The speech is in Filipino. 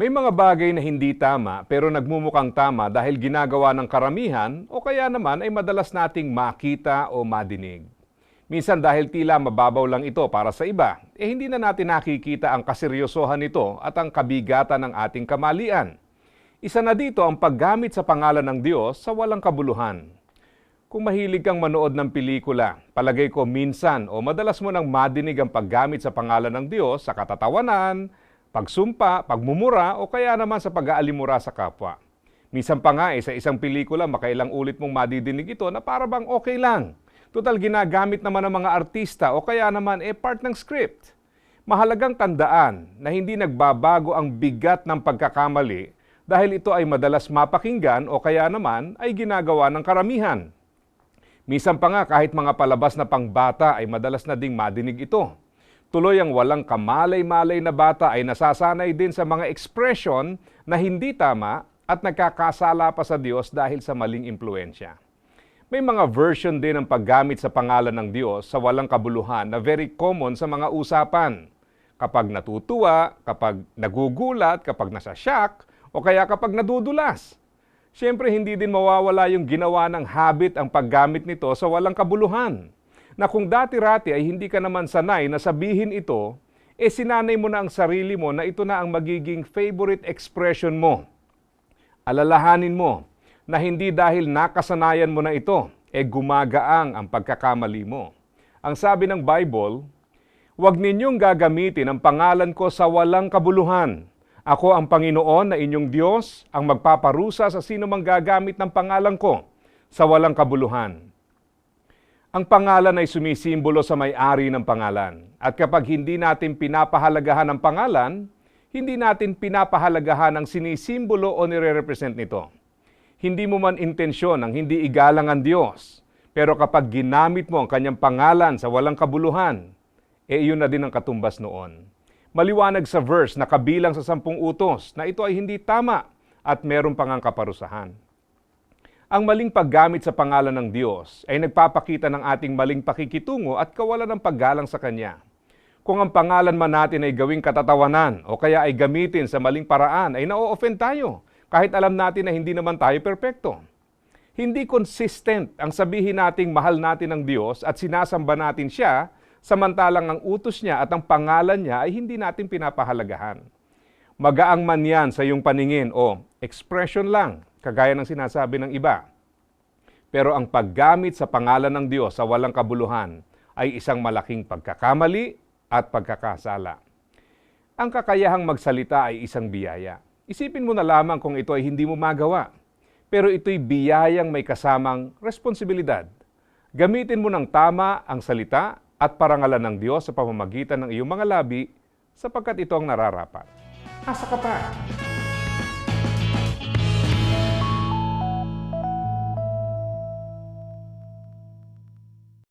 May mga bagay na hindi tama pero nagmumukhang tama dahil ginagawa ng karamihan o kaya naman ay madalas nating makita o madinig. Minsan dahil tila mababaw lang ito para sa iba, eh hindi na natin nakikita ang kaseryosohan nito at ang kabigatan ng ating kamalian. Isa na dito ang paggamit sa pangalan ng Diyos sa walang kabuluhan. Kung mahilig kang manood ng pelikula, palagay ko minsan o madalas mo nang madinig ang paggamit sa pangalan ng Diyos sa katatawanan, pagsumpa, pagmumura o kaya naman sa pag-aalimura sa kapwa. Minsan pa nga eh, sa isang pelikula, makailang ulit mong madidinig ito na para bang okay lang. Total ginagamit naman ng mga artista o kaya naman eh part ng script. Mahalagang tandaan na hindi nagbabago ang bigat ng pagkakamali dahil ito ay madalas mapakinggan o kaya naman ay ginagawa ng karamihan. Minsan pa nga kahit mga palabas na pangbata ay madalas na ding madinig ito. Tuloy ang walang kamalay-malay na bata ay nasasanay din sa mga expression na hindi tama at nagkakasala pa sa Diyos dahil sa maling impluensya. May mga version din ng paggamit sa pangalan ng Diyos sa walang kabuluhan na very common sa mga usapan. Kapag natutuwa, kapag nagugulat, kapag nasa shock, o kaya kapag nadudulas. Siyempre, hindi din mawawala yung ginawa ng habit ang paggamit nito sa walang kabuluhan. Na kung dati-rati ay hindi ka naman sanay na sabihin ito, eh sinanay mo na ang sarili mo na ito na ang magiging favorite expression mo. Alalahanin mo na hindi dahil nakasanayan mo na ito, eh gumagaang ang pagkakamali mo. Ang sabi ng Bible, Huwag ninyong gagamitin ang pangalan ko sa walang kabuluhan. Ako ang Panginoon na inyong Diyos, ang magpaparusa sa sino mang gagamit ng pangalan ko sa walang kabuluhan. Ang pangalan ay sumisimbolo sa may-ari ng pangalan. At kapag hindi natin pinapahalagahan ang pangalan, hindi natin pinapahalagahan ang sinisimbolo o nire-represent nito. Hindi mo man intensyon ang hindi igalang ang Diyos. Pero kapag ginamit mo ang kanyang pangalan sa walang kabuluhan, eh iyon na din ang katumbas noon. Maliwanag sa verse na kabilang sa sampung utos na ito ay hindi tama at meron pang ang kaparusahan. Ang maling paggamit sa pangalan ng Diyos ay nagpapakita ng ating maling pakikitungo at kawalan ng paggalang sa Kanya. Kung ang pangalan man natin ay gawing katatawanan o kaya ay gamitin sa maling paraan, ay na-offend tayo kahit alam natin na hindi naman tayo perpekto. Hindi consistent ang sabihin nating mahal natin ang Diyos at sinasamba natin siya samantalang ang utos niya at ang pangalan niya ay hindi natin pinapahalagahan. Magaang man yan sa iyong paningin o expression lang, kagaya ng sinasabi ng iba. Pero ang paggamit sa pangalan ng Diyos sa walang kabuluhan ay isang malaking pagkakamali at pagkakasala. Ang kakayahang magsalita ay isang biyaya. Isipin mo na lamang kung ito ay hindi mo magawa. Pero ito'y biyayang may kasamang responsibilidad. Gamitin mo ng tama ang salita at parangalan ng Diyos sa pamamagitan ng iyong mga labi sapagkat ito ang nararapat. Asa ka pa?